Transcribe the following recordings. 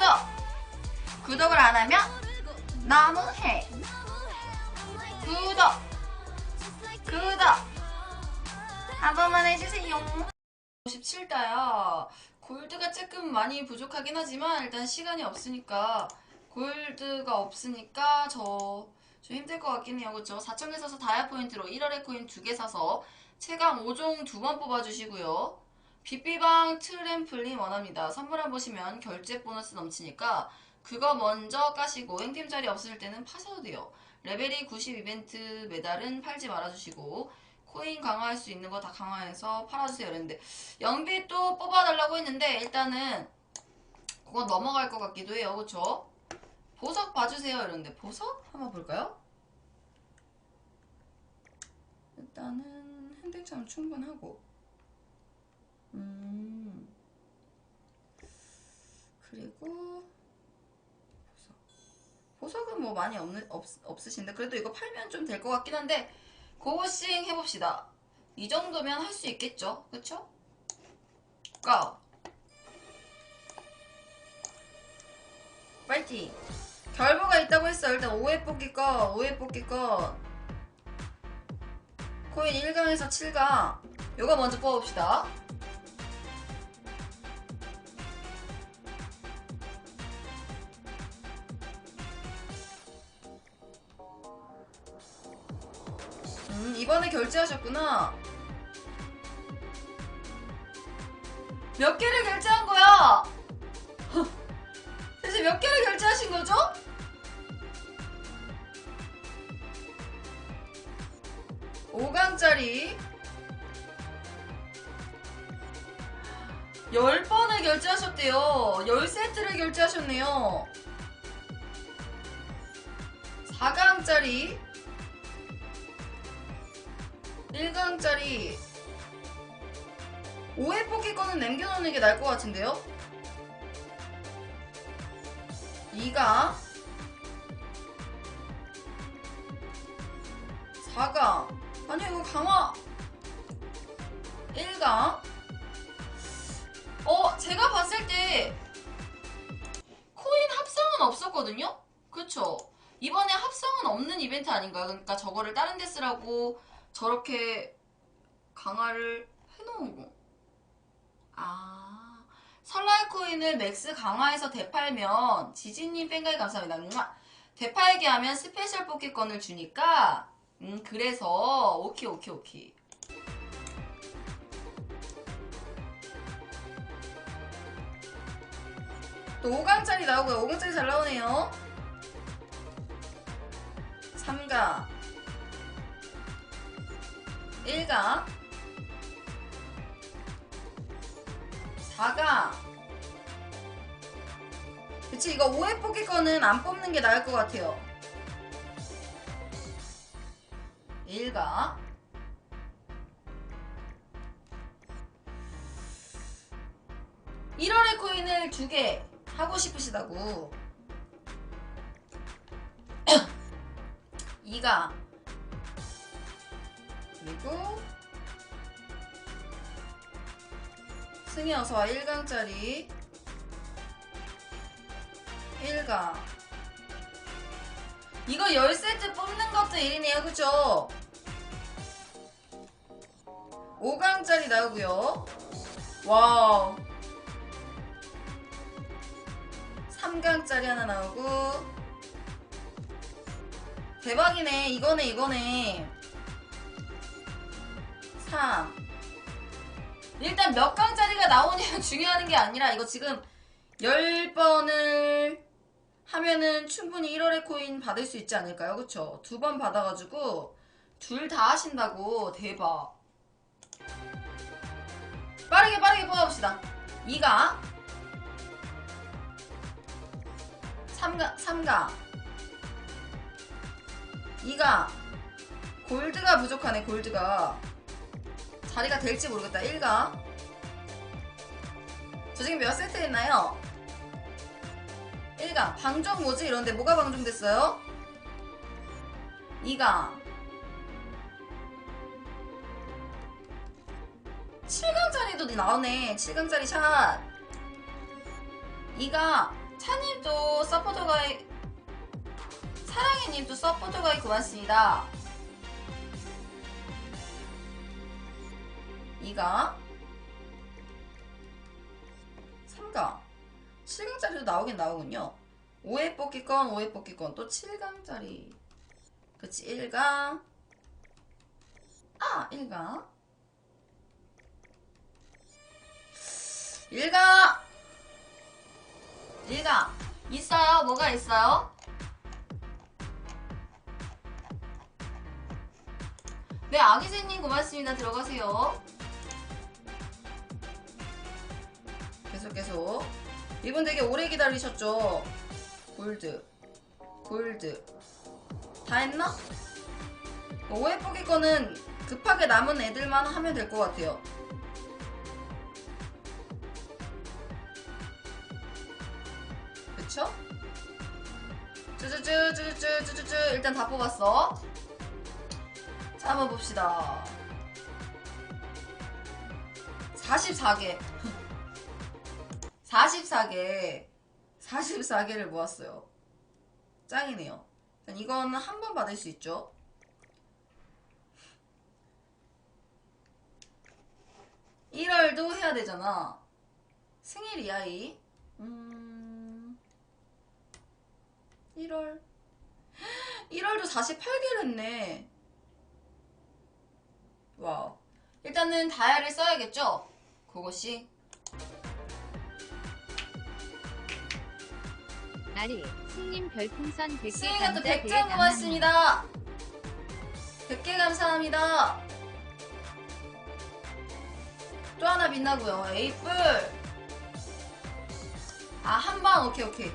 구독. 구독을 안 하면 너무해. 구독. 구독. 한 번만 해주세요. 57다야 골드가 조금 많이 부족하긴 하지만 일단 시간이 없으니까 골드가 없으니까 저 좀 힘들 것 같긴 해요. 그쵸? 4,000개 사서 다이아 포인트로 1월에 코인 2개 사서 최강 5종 두번 뽑아주시고요 빗비방 트램플린 원합니다. 선물한 보시면 결제 보너스 넘치니까 그거 먼저 까시고 행팀 자리 없을 때는 파셔도 돼요. 레벨이 90 이벤트 메달은 팔지 말아주시고 코인 강화할 수 있는 거 다 강화해서 팔아주세요. 이랬는데 영비 또 뽑아달라고 했는데 일단은 그건 넘어갈 것 같기도 해요. 그쵸? 보석 봐주세요. 이랬는데 보석? 한번 볼까요? 일단은 핸드참 충분하고 음. 그리고 보석. 보석은 뭐 많이 없는 없, 없으신데 그래도 이거 팔면 좀 될 것 같긴 한데 고고싱 해봅시다. 이 정도면 할 수 있겠죠, 그쵸? 가. 파이팅. 결부가 있다고 했어. 일단 5회 뽑기 거, 5회 뽑기 거. 코인 1강에서 7강. 요거 먼저 뽑읍시다. 이번에 결제하셨구나. 몇 개를 결제한 거야? 대체 몇 개를 결제하신 거죠? 오강짜리 10번을 결제하셨대요. 10세트를 결제하셨네요. 4강짜리 1강짜리 5회 뽑기 거는 남겨놓는 게 나을 것 같은데요? 2강 4강 아니 이거 강화 1강 어 제가 봤을 때 코인 합성은 없었거든요? 그쵸? 이번에 합성은 없는 이벤트 아닌가요? 그러니까 저거를 다른 데 쓰라고 저렇게 강화를 해놓은 거. 아, 설날 코인을 맥스 강화해서 되팔면 지진님 팬가이 감사합니다. 음, 되팔게 하면 스페셜 뽑기권을 주니까 음 그래서 오케이 오케이 오케이. 또 5강짜리 나오고요. 5강짜리 잘 나오네요. 3강 1강 4강 그치 이거 5회 뽑기 거는 안 뽑는 게 나을 것 같아요. 1강 일월의 코인을 두 개 하고 싶으시다고. 2강 그리고 어서와 1강짜리 1강 이거 10세트 뽑는 것도 일이네요. 그죠? 5강짜리 나오고요. 와우. 3강짜리 하나 나오고. 대박이네. 이거네 이거네 3 일단 몇 강짜리가 나오냐 중요한 게 아니라 이거 지금 10번을 하면은 충분히 1월의 코인 받을 수 있지 않을까요? 그쵸? 두 번 받아가지고 둘 다 하신다고. 대박. 빠르게 빠르게 뽑아봅시다. 2강 3강 3강 2강 골드가 부족하네 골드가 자리가 될지 모르겠다. 1강. 저 지금 몇 세트 했나요? 1강. 방종 뭐지? 이런데 뭐가 방종됐어요? 2강. 7강짜리도 나오네. 7강짜리 샷. 2강. 차님도 서포터 가입 사랑해님도 서포터 가입 고맙습니다. 이가 3강 7강짜리도 나오긴 나오군요. 5회 뽑기권 5회 뽑기권. 또 7강짜리. 그치 1강. 아 1강. 1강. 1강. 있어요? 뭐가 있어요? 네 아기새님 고맙습니다. 들어가세요 계속 계속. 이분 되게 오래 기다리셨죠? 골드. 골드. 다 했나? 오해 뽑기 거는 급하게 남은 애들만 하면 될 것 같아요. 그쵸? 쭈쭈쭈쭈쭈쭈쭈 일단 다 뽑았어. 자 한번 봅시다. 44개 44개 44개를 모았어요. 짱이네요. 일단 이거는 한 번 받을 수 있죠? 1월도 해야 되잖아. 생일이야 이. 음... 1월. 1월도 48개를 했네. 와우. 일단은 다이아를 써야겠죠? 그것이 아리 승님 별풍선 100개 스윙가 또 감자 100점 대회 고맙습니다. 100개 감사합니다. 또 하나 빛나고요. 에이플. 아 한 방. 오케이 오케이.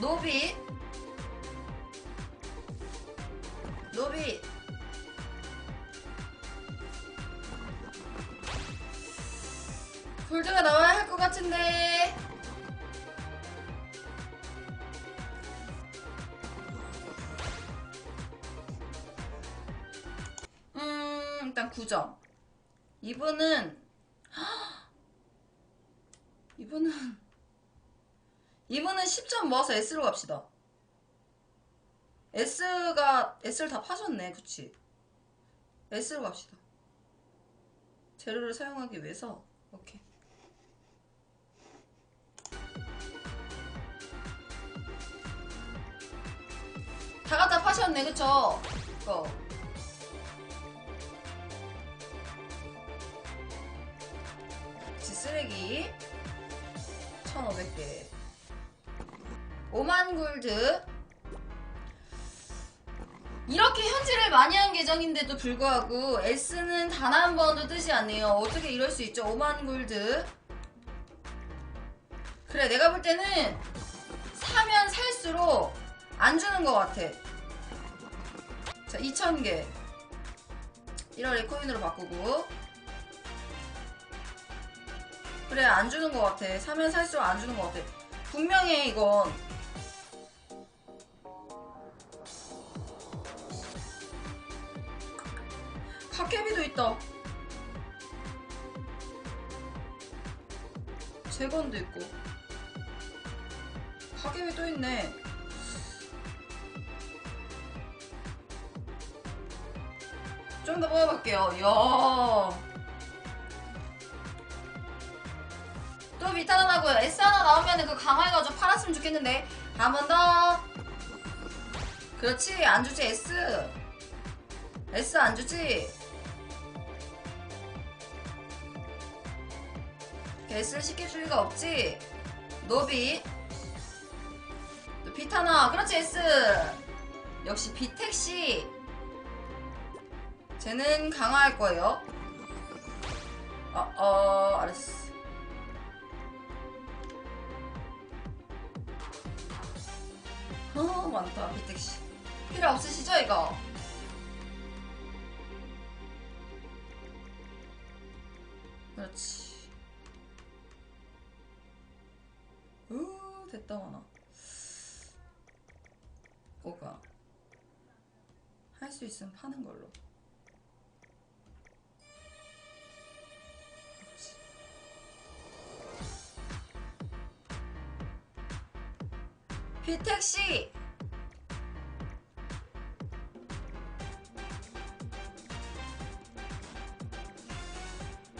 노비. 노비. 골드가 나와야 할 것 같은데 9점 이분은 이분은 이분은 10점 모아서 S로 갑시다. S가 S를 다 파셨네. 그치? S로 갑시다. 재료를 사용하기 위해서. 오케이. 다 갖다 파셨네. 그쵸? 이 쓰레기. 1500개. 5만 골드. 이렇게 현질을 많이 한 계정인데도 불구하고 S는 단 한 번도 뜨지 않네요. 어떻게 이럴 수 있죠? 5만 골드. 그래 내가 볼 때는 사면 살수록 안 주는 것 같아. 자 2000개. 1월에 코인으로 바꾸고 그래 안 주는 것 같아. 사면 살수록 안 주는 것 같아. 분명해 이건. 갓개비도 있다. 재건도 있고. 갓개비 또 있네. 좀 더 뽑아볼게요. 이야 또 비타 하나고요. S 하나 나오면 그 강화해가지고 팔았으면 좋겠는데 한 번 더. 그렇지 안 주지 S. S 안 주지. S를 쉽게 줄 리가 없지. 노비. 또 비타나 그렇지 S. 역시 비택시. 쟤는 강화할 거예요. 어, 어, 알았어. 어 많다. 비택시 필요 없으시죠 이거? 그렇지. 우 됐다 많아 뭐가? 할 수 있으면 파는 걸로 비택시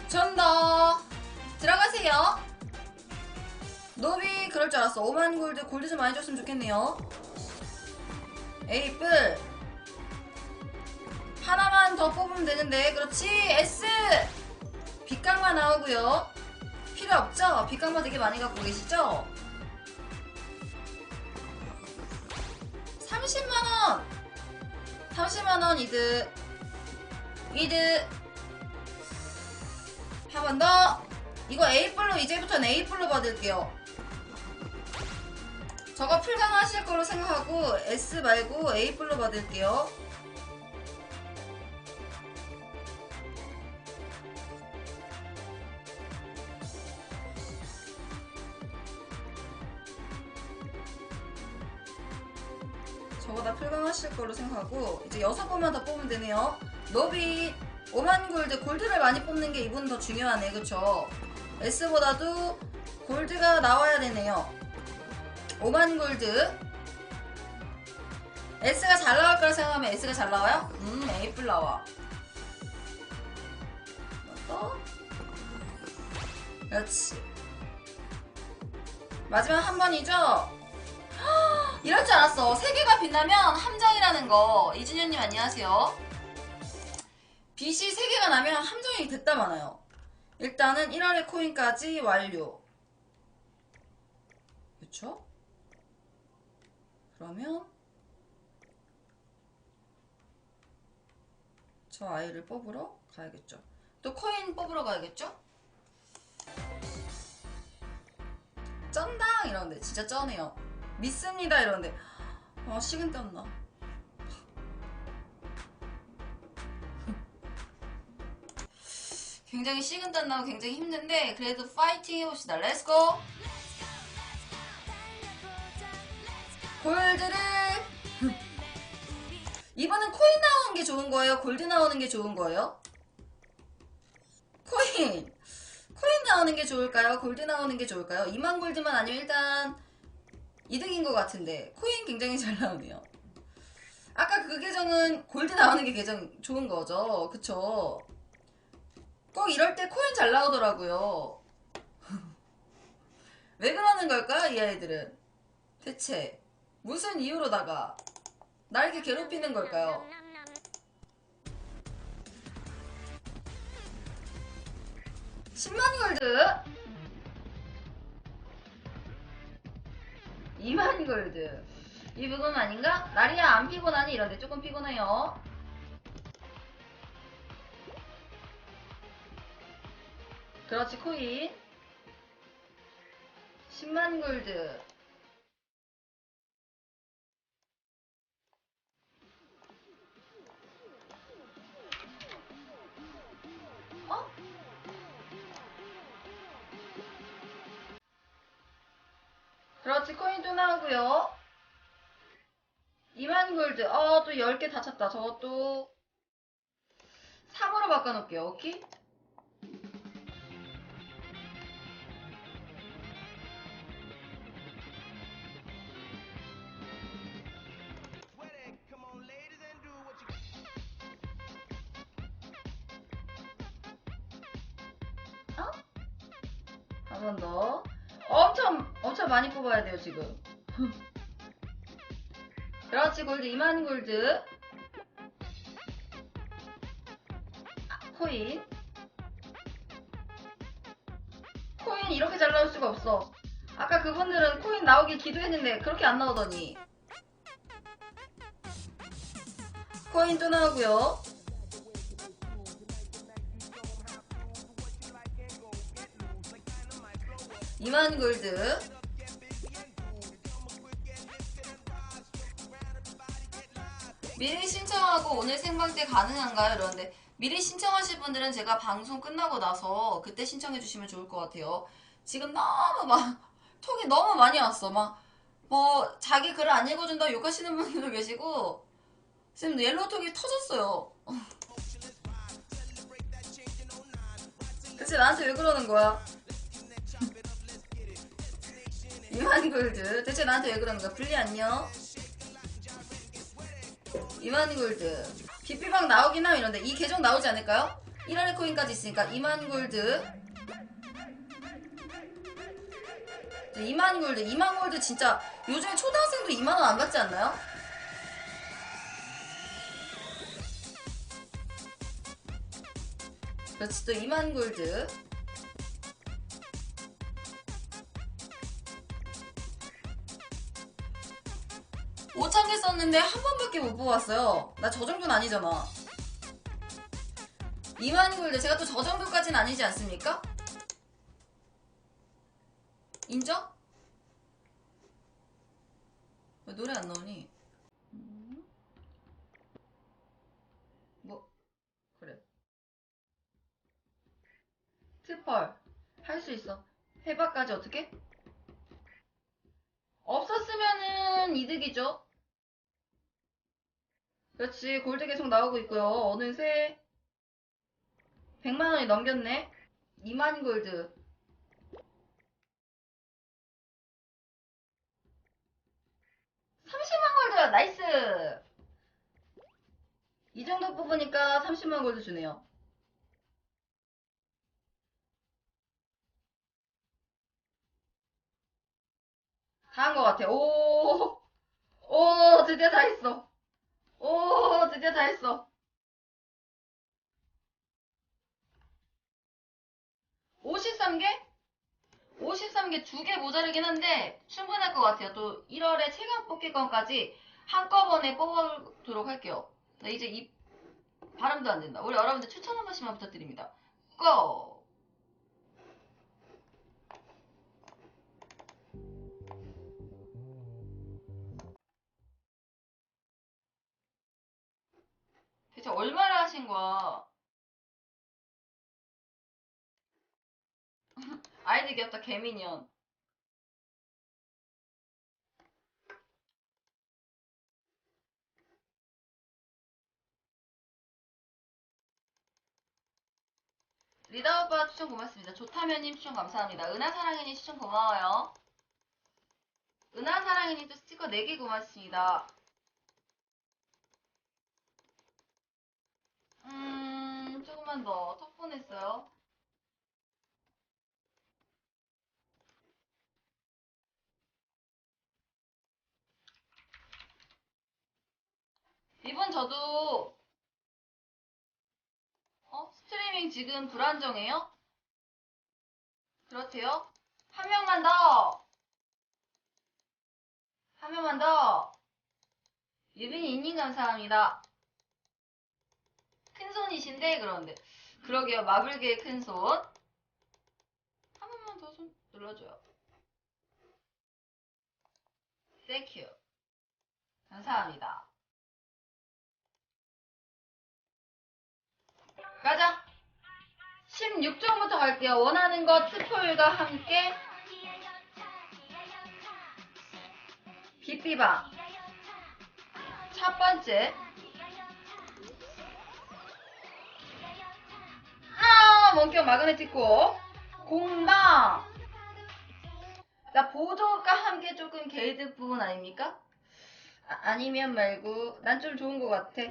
좀 더! 들어가세요! 노비 그럴 줄 알았어. 5만 골드 골드 좀 많이 줬으면 좋겠네요. 에이플! 하나만 더 뽑으면 되는데 그렇지? S 빛강마 나오고요. 필요 없죠? 빛강마 되게 많이 갖고 계시죠? 30만원 이득 이득 한 번 더. 이거 A뿔로 이제부터는 A뿔로 받을게요. 저거 풀강 하실 거로 생각하고 S 말고 A뿔로 받을게요 생각하고 이제 여섯 번만 더 뽑으면 되네요. 노비 5만 골드 골드를 많이 뽑는 게 이분 더 중요하네 그쵸? S보다도 골드가 나와야 되네요. 5만 골드. S가 잘 나올 거라 생각하면 S가 잘 나와요? 음 A뿔 나와. 또 그렇지. 마지막 한 번이죠? 헉, 이럴 줄 알았어 세 개가 빛나면 함정이라는 거 이준현님 안녕하세요 빛이 세 개가 나면 함정이 됐다 많아요 일단은 1월의 코인까지 완료 그쵸? 그러면 저 아이를 뽑으러 가야겠죠. 또 코인 뽑으러 가야겠죠? 쩐당 이러는데 진짜 쩌네요. 믿습니다 이러는데 아 식은땀 나. 굉장히 식은땀 나고 굉장히 힘든데 그래도 파이팅 해봅시다. 렛츠고! 골드를 이번엔 코인 나오는 게 좋은 거예요? 골드 나오는 게 좋은 거예요? 코인 코인 나오는 게 좋을까요? 골드 나오는 게 좋을까요? 2만 골드만 아니면 일단 이득인 것 같은데 코인 굉장히 잘 나오네요. 아까 그 계정은 골드 나오는 게 계정 좋은 거죠. 그쵸? 꼭 이럴 때 코인 잘 나오더라고요. 왜 그러는 걸까 이 아이들은? 대체 무슨 이유로다가 날 이렇게 괴롭히는 걸까요? (10만) 골드 2만 골드 이 부분 아닌가? 나리야 안 피곤하니? 이런데 조금 피곤해요 그렇지 코인 10만 골드 또 나오고요 2만 골드 어 또 10개 다 찼다 저것도 3으로 바꿔놓을게요 오케이? 어? 한번 더. 엄청, 엄청 많이 뽑아야 돼요, 지금. 그렇지, 골드, 2만 골드. 아, 코인. 코인 이렇게 잘 나올 수가 없어. 아까 그분들은 코인 나오길 기도했는데 그렇게 안 나오더니. 코인 또 나오고요. 2만 골드 미리 신청하고 오늘 생방 때 가능한가요? 이러는데 미리 신청하실 분들은 제가 방송 끝나고 나서 그때 신청해 주시면 좋을 것 같아요 지금 너무 막 톡이 너무 많이 왔어 막 뭐 자기 글을 안 읽어준다고 욕하시는 분들도 계시고 지금 옐로톡이 터졌어요 그치 나한테 왜 그러는 거야 2만 2만 골드. 대체 나한테 왜 그러는 거야? 분리 안녕. 2만 골드. 비비방 나오긴 하면 이런데 이 계정 나오지 않을까요? 1원의 코인까지 있으니까 2만 골드. 2만 골드. 2만 골드 진짜 요즘에 초등학생도 2만 원 안 받지 않나요? 그렇지 또 2만 골드. 썼는데 한 번밖에 못 뽑았어요. 나 저 정도는 아니잖아. 2만 골드 제가 또 저 정도까지는 아니지 않습니까? 인정? 왜 노래 안 나오니? 음? 뭐 그래. 트펄 할 수 있어. 해바까지 어떻게? 없었으면은 이득이죠. 그렇지 골드 계속 나오고 있고요. 어느새 100만 원이 넘겼네. 2만 골드. 30만 골드 나이스. 이 정도 뽑으니까 30만 골드 주네요. 다 한 것 같아. 오, 오, 드디어 다 했어. 오, 드디어 다 했어. 53개? 53개 두 개 모자르긴 한데 충분할 것 같아요. 또 1월에 체감 뽑기권까지 한꺼번에 뽑도록 할게요. 나 이제 입 발음도 안 된다. 우리 여러분들 추천 한 번씩만 부탁드립니다. 고! 얼마나 하신 거야? 아이디 귀엽다 개미니언 리더 오빠 추천 고맙습니다. 좋다면님 추천 감사합니다. 은하사랑이님 추천 고마워요. 은하사랑이님 또 스티커 4개 고맙습니다 음 조금만 더턱 보냈어요 이번 저도 어? 스트리밍 지금 불안정해요? 그렇대요? 한 명만 더! 한 명만 더! 유빈 이님 감사합니다. 큰 손이신데 그런데 그러게요 마블계의 큰 손. 한 번만 더 손 눌러줘요. 땡큐. 감사합니다. 가자. 16점부터 갈게요. 원하는 거 트폴과 함께 빗비방 첫 번째 아 원격 마그네틱고. 공방 나 보조과 함께 조금 게이드 부분 아닙니까? 아, 니면 말고 난 좀 좋은 것 같아.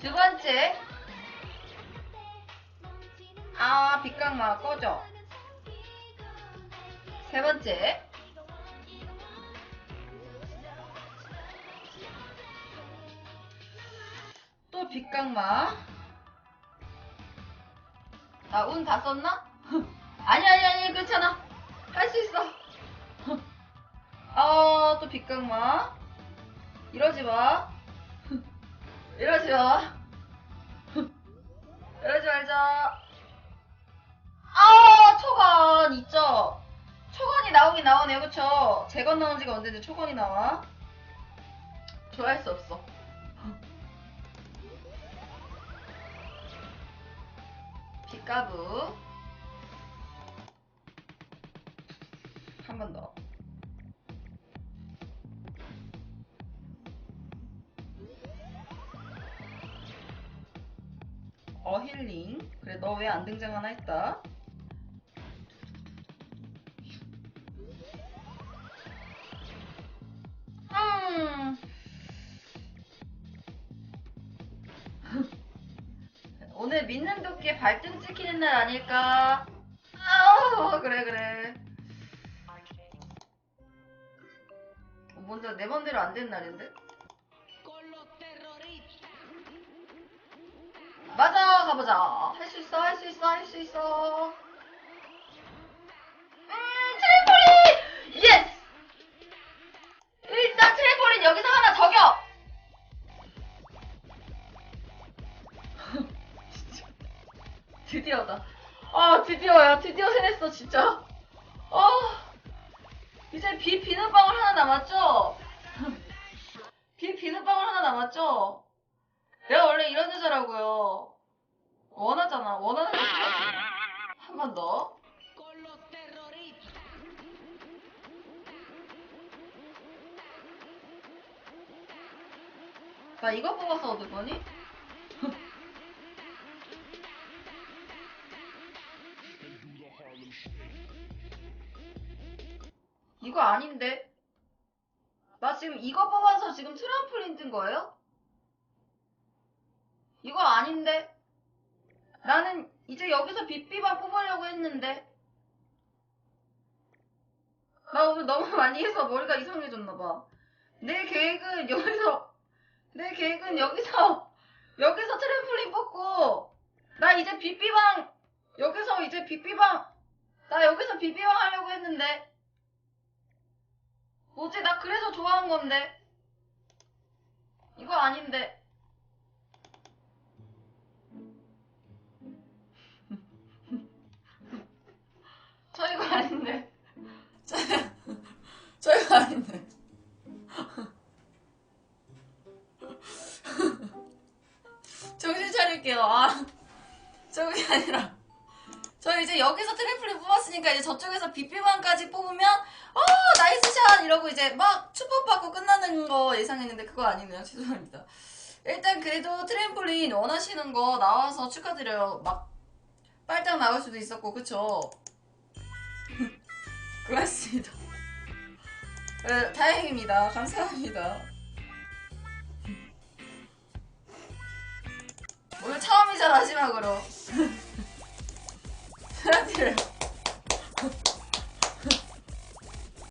두 번째. 아 빗강마 꺼져. 세 번째 또 빗강마 나 운 다 썼나? 아니 아니 아니 괜찮아 할 수 있어 아또 빗강마 이러지 마 이러지 마. 이러지 말자. 아, 초건 있죠? 초건이 나오긴 나오네요, 그쵸? 재건 나온 지가 언제인데 초건이 나와? 좋아할 수 없어. 뒷가부 한 번 더. 어 힐링. 그래 너 왜 안 등장하나 했다? 음. 오늘 믿는 도끼에 발등 찍히는 날 아닐까? 아우 그래 그래. 어, 먼저 내 맘대로 안 된 날인데? 맞아 가보자. 할 수 있어 할 수 있어 할 수 있어. 드디어다. 아 드디어야 드디어 해냈어 진짜. 아 이제 비 비눗방울 하나 남았죠? 비 비눗방울 하나 남았죠? 내가 원래 이런 여자라고요. 원하잖아. 원하는 거 한 번 더. 나 이거 뽑아서 얻을 거니? 이거 아닌데? 나 지금 이거 뽑아서 지금 트럼플린 뜬 거예요? 이거 아닌데? 나는 이제 여기서 빗비방 뽑으려고 했는데. 나 오늘 너무 많이 해서 머리가 이상해졌나봐. 내 계획은 여기서, 내 계획은 여기서, 여기서 트램플린 뽑고, 나 이제 빗비방, 여기서 이제 빗비방, 나 여기서 빗비방 하려고 했는데. 뭐지? 나 그래서 좋아한 건데. 이거 아닌데. 저 이거 아닌데. 저, 저 이거 아닌데. 정신 차릴게요. 아, 저게 아니라. 저 이제 여기서 트리플을 뽑았으니까 이제 저쪽에서 빗비만까지 뽑으면 어 나이스 샷 이러고 이제 막 축복 받고 끝나는 거 예상했는데 그거 아니네요. 죄송합니다. 일단 그래도 트램폴린 원하시는 거 나와서 축하드려요. 막 빨딱 나올 수도 있었고 그쵸? 고맙습니다. 네, 다행입니다. 감사합니다. 오늘 처음이자 마지막으로. 축하드려요.